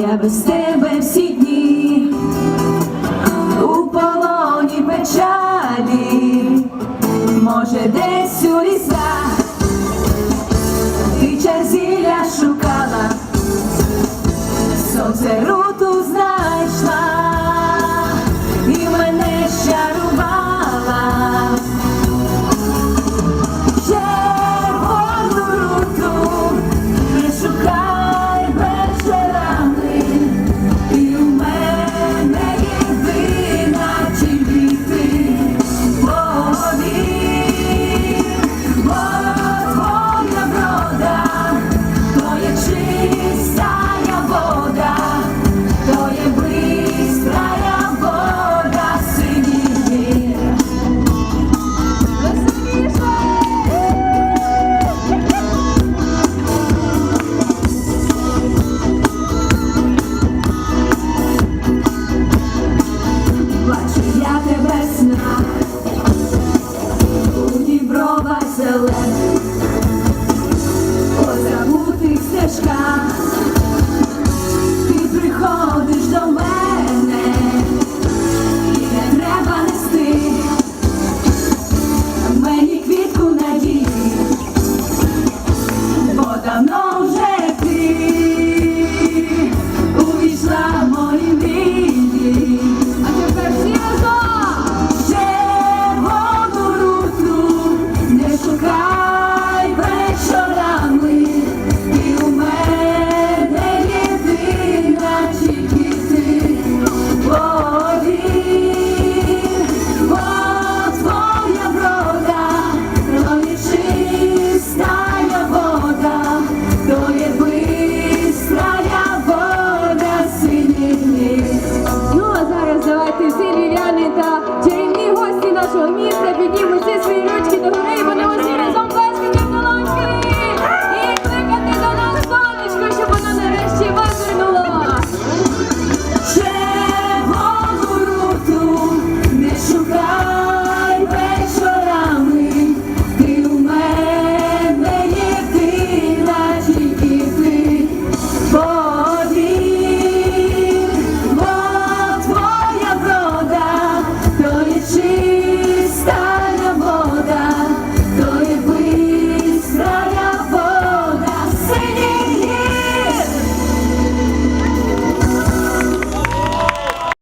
я без тебе всі дні, у полоні печалі, може десь у лісах, ти чар зілля шукала, сонце Соломії та бідів усі свій